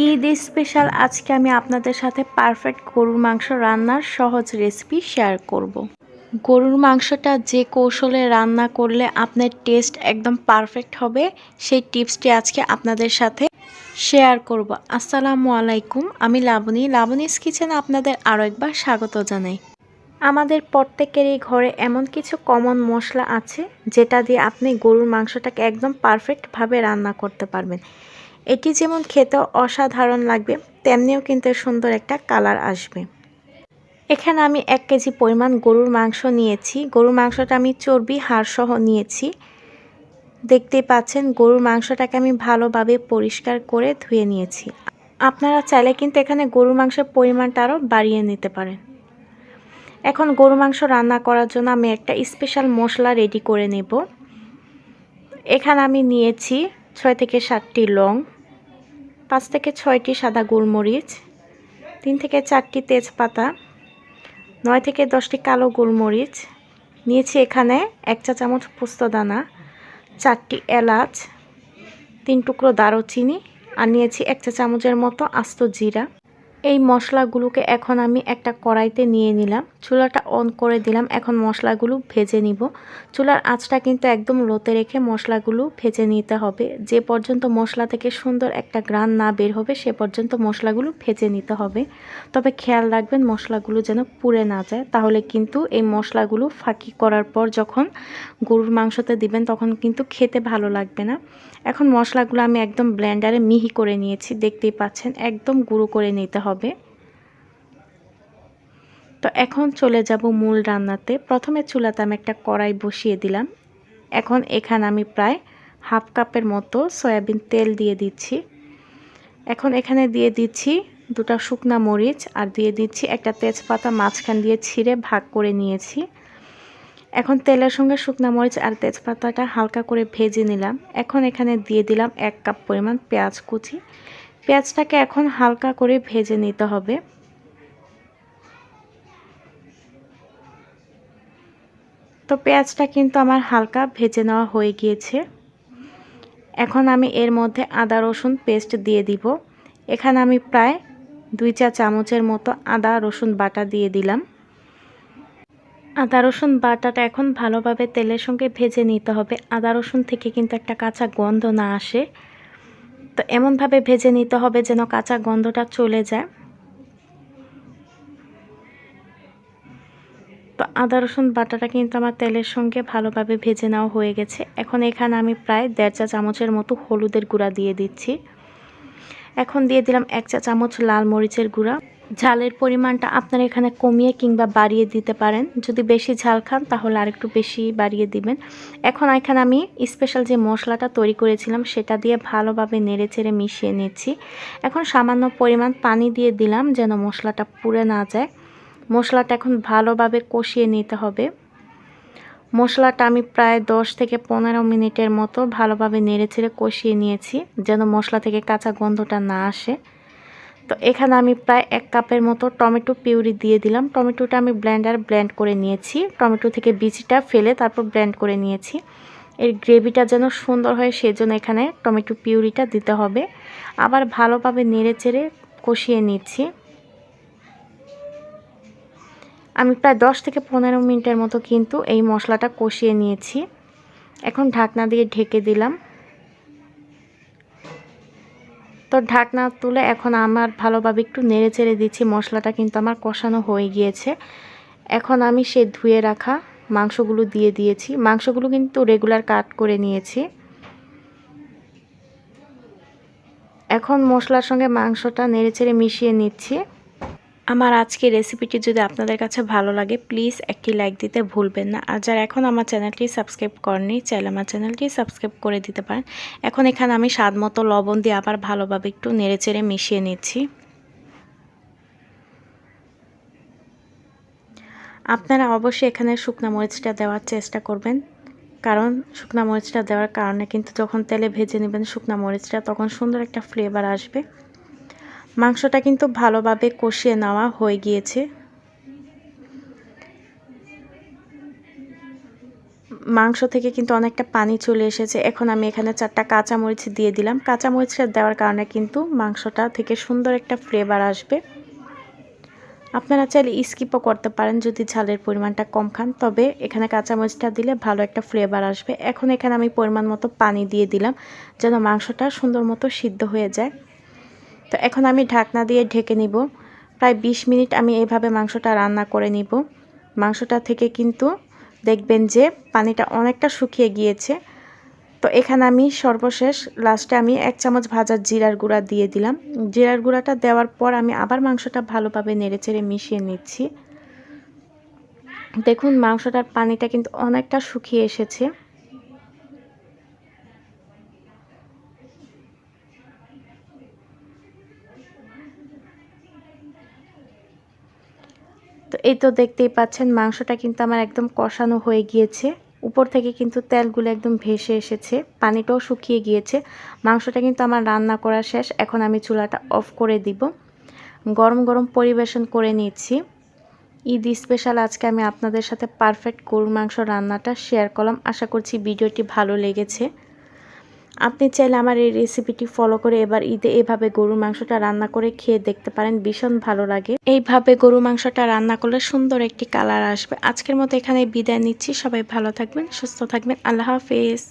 Eid special আজকে আমি আপনাদের সাথে পারফেক্ট গরুর মাংস রান্নার সহজ রেসিপি শেয়ার করব। গরুর মাংসটা যে কৌশলে রান্না করলে আপনার টেস্ট একদম পারফেক্ট হবে, সেই টিপসটি আজকে আপনাদের সাথে শেয়ার করব। আসসালামু আলাইকুম, আমি লাবণী। লাবণীস কিচেন আপনাদের আরও একবার স্বাগত জানাই। আমাদের প্রত্যেকেরই ঘরে এমন কিছু কমন মশলা আছে, যেটা দিয়ে আপনি গরুর মাংসটাকে একদম পারফেক্টভাবে রান্না করতে পারবেন। এটি যেমন খেতে অসাধারণ লাগবে, তেমনিও কিন্তু সুন্দর একটা কালার আসবে। এখানে আমি এক কেজি পরিমাণ গরুর মাংস নিয়েছি। গরুর মাংসটা আমি চর্বি হাড়সহ নিয়েছি। দেখতে পাচ্ছেন, গরুর মাংসটাকে আমি ভালোভাবে পরিষ্কার করে ধুয়ে নিয়েছি। আপনারা চাইলে কিন্তু এখানে গরুর মাংসের পরিমাণটা আরও বাড়িয়ে নিতে পারেন। এখন গরু মাংস রান্না করার জন্য আমি একটা স্পেশাল মশলা রেডি করে নেব। এখানে আমি নিয়েছি ছয় থেকে সাতটি লং। পাঁচ থেকে ছয়টি সাদা গোলমরিচ, তিন থেকে চারটি তেজপাতা, নয় থেকে দশটি কালো গোলমরিচ, নিয়েছি এখানে এক চা চামচ পোস্তদানা চারটি এলাচ, তিন টুকরো দারুচিনি, আর নিয়েছি এক চা চামচের মতো আস্ত জিরা। এই মশলাগুলোকে এখন আমি একটা কড়াইতে নিয়ে নিলাম। চুলাটা অন করে দিলাম। এখন মশলাগুলো ভেজে নিব। চুলার আঁচটা কিন্তু একদম লোতে রেখে মশলাগুলো ভেজে নিতে হবে। যে পর্যন্ত মশলা থেকে সুন্দর একটা গ্রান না বের হবে, সে পর্যন্ত মশলাগুলো ভেজে নিতে হবে। তবে খেয়াল রাখবেন, মশলাগুলো যেন পুড়ে না যায়। তাহলে কিন্তু এই মশলাগুলো ফাঁকি করার পর যখন গরুর মাংসতে দিবেন, তখন কিন্তু খেতে ভালো লাগবে না। এখন মশলাগুলো আমি একদম ব্লেন্ডারে মিহি করে নিয়েছি। দেখতেই পাচ্ছেন, একদম গুঁড়ো করে নিতে হবে। তো এখন চলে যাব মূল রান্নাতে। প্রথমে চুলাতে আমি একটা কড়াই বসিয়ে দিলাম। এখন এখানে আমি প্রায় হাফ কাপের মতো সয়াবিন তেল দিয়ে দিচ্ছি। এখন এখানে দিয়ে দিচ্ছি দুটা শুকনা মরিচ আর দিয়ে দিচ্ছি একটা তেজপাতা মাঝখান দিয়ে ছিঁড়ে ভাগ করে নিয়েছি। এখন তেলের সঙ্গে শুকনো মরিচ আর তেজপাতাটা হালকা করে ভেজে নিলাম। এখন এখানে দিয়ে দিলাম এক কাপ পরিমাণ পেঁয়াজ কুচি। পেঁয়াজটাকে এখন হালকা করে ভেজে নিতে হবে। তো পেঁয়াজটা কিন্তু আমার হালকা ভেজে নেওয়া হয়ে গিয়েছে। এখন আমি এর মধ্যে আদা, রসুন পেস্ট দিয়ে দিব। এখানে আমি প্রায় দুই চা চামচের মতো আদা, রসুন বাটা দিয়ে দিলাম। আদা, রসুন বাটাটা এখন ভালোভাবে তেলের সঙ্গে ভেজে নিতে হবে। আদা, রসুন থেকে কিন্তু একটা কাঁচা গন্ধ না আসে। তো এমনভাবে ভেজে নিতে হবে যেন কাঁচা গন্ধটা চলে যায়। তো আদা, রসুন, বাটাটা কিন্তু আমার তেলের সঙ্গে ভালোভাবে ভেজে নেওয়া হয়ে গেছে। এখন এখানে আমি প্রায় দেড় চা চামচের মতো হলুদের গুঁড়া দিয়ে দিচ্ছি। এখন দিয়ে দিলাম এক চা চামচ লাল মরিচের গুঁড়া। ঝালের পরিমাণটা আপনারা এখানে কমিয়ে কিংবা বাড়িয়ে দিতে পারেন। যদি বেশি ঝাল খান, তাহলে আরেকটু বেশি বাড়িয়ে দিবেন। এখন এখানে আমি স্পেশাল যে মশলাটা তৈরি করেছিলাম, সেটা দিয়ে ভালোভাবে নেড়ে চেড়ে মিশিয়ে নিচ্ছি। এখন সামান্য পরিমাণ পানি দিয়ে দিলাম যেন মশলাটা পুড়ে না যায়। মশলাটা এখন ভালোভাবে কষিয়ে নিতে হবে। মশলাটা আমি প্রায় দশ থেকে পনেরো মিনিটের মতো ভালোভাবে নেড়ে ছেড়ে কষিয়ে নিয়েছি, যেন মশলা থেকে কাঁচা গন্ধটা না আসে। তো এখানে আমি প্রায় এক কাপের মতো টমেটো পিউরি দিয়ে দিলাম। টমেটোটা আমি ব্লেন্ডার ব্ল্যান্ড করে নিয়েছি। টমেটো থেকে বীজটা ফেলে তারপর ব্লেন্ড করে নিয়েছি। এর গ্রেভিটা যেন সুন্দর হয় সেজন্য এখানে টমেটো পিউরিটা দিতে হবে। আবার ভালোভাবে নেড়ে চেড়ে কষিয়ে নিচ্ছি। আমি প্রায় দশ থেকে পনেরো মিনিটের মতো কিন্তু এই মশলাটা কষিয়ে নিয়েছি। এখন ঢাকনা দিয়ে ঢেকে দিলাম। তো ঢাকনা তুলে এখন আমার ভালোভাবে একটু নেড়ে চেড়ে দিচ্ছি। মশলাটা কিন্তু আমার কষানো হয়ে গিয়েছে। এখন আমি সে ধুয়ে রাখা মাংসগুলো দিয়ে দিয়েছি। মাংসগুলো কিন্তু রেগুলার কাট করে নিয়েছি। এখন মশলার সঙ্গে মাংসটা নেড়ে চেড়ে মিশিয়ে নিচ্ছি। আমার আজকে রেসিপিটি যদি আপনাদের কাছে ভালো লাগে প্লিজ একটি লাইক দিতে ভুলবেন না। আর যারা এখন আমার চ্যানেলটি সাবস্ক্রাইব করেনি চাইলে আমার চ্যানেলটি সাবস্ক্রাইব করে দিতে পারেন। এখন এখানে আমি স্বাদ মতো লবণ দিয়ে আবার ভালোভাবে একটু নেড়েচেড়ে মিশিয়ে নিচ্ছি। আপনারা অবশ্যই এখানে শুকনো মরিচটা দেওয়ার চেষ্টা করবেন, কারণ শুকনো মরিচটা দেওয়ার কারণে কিন্তু যখন তেলে ভেজে নেবেন শুকনো মরিচটা, তখন সুন্দর একটা ফ্লেভার আসবে। মাংসটা কিন্তু ভালোভাবে কষিয়ে নেওয়া হয়ে গিয়েছে। মাংস থেকে কিন্তু অনেকটা পানি চলে এসেছে। এখন আমি এখানে চারটা কাঁচামরিচ দিয়ে দিলাম। কাঁচামরিচটা দেওয়ার কারণে কিন্তু মাংসটা থেকে সুন্দর একটা ফ্লেভার আসবে। আপনারা চাইলে স্কিপও করতে পারেন যদি ঝালের পরিমাণটা কম খান। তবে এখানে কাঁচামরিচটা দিলে ভালো একটা ফ্লেভার আসবে। এখন এখানে আমি পরিমাণ মতো পানি দিয়ে দিলাম যেন মাংসটা সুন্দর মতো সিদ্ধ হয়ে যায়। তো এখন আমি ঢাকনা দিয়ে ঢেকে নিব। প্রায় ২০ মিনিট আমি এভাবে মাংসটা রান্না করে নিব। মাংসটা থেকে কিন্তু দেখবেন যে পানিটা অনেকটা শুকিয়ে গিয়েছে। তো এখানে আমি সর্বশেষ লাস্টে আমি এক চামচ ভাজার জিরার গুঁড়া দিয়ে দিলাম। জিরার গুঁড়াটা দেওয়ার পর আমি আবার মাংসটা ভালোভাবে নেড়েচেড়ে মিশিয়ে নিচ্ছি। দেখুন মাংসটার পানিটা কিন্তু অনেকটা শুকিয়ে এসেছে। তো এই তো দেখতেই পাচ্ছেন, মাংসটা কিন্তু আমার একদম কষানো হয়ে গিয়েছে। উপর থেকে কিন্তু তেলগুলো একদম ভেসে এসেছে, পানিটাও শুকিয়ে গিয়েছে। মাংসটা কিন্তু আমার রান্না করা শেষ, এখন আমি চুলাটা অফ করে দিব। গরম গরম পরিবেশন করে নিচ্ছি ঈদ স্পেশাল, আজকে আমি আপনাদের সাথে পারফেক্ট গরুর মাংস রান্নাটা শেয়ার করলাম। আশা করছি ভিডিওটি ভালো লেগেছে। আপনি চাইলে আমার এই রেসিপিটি ফলো করে এবার ঈদে এভাবে গরুর মাংসটা রান্না করে খেয়ে দেখতে পারেন, ভীষণ ভালো লাগে। এইভাবে গরু মাংসটা রান্না করলে সুন্দর একটি কালার আসবে। আজকের মতো এখানে বিদায় নিচ্ছি। সবাই ভালো থাকবেন, সুস্থ থাকবেন। আল্লাহ হাফেজ।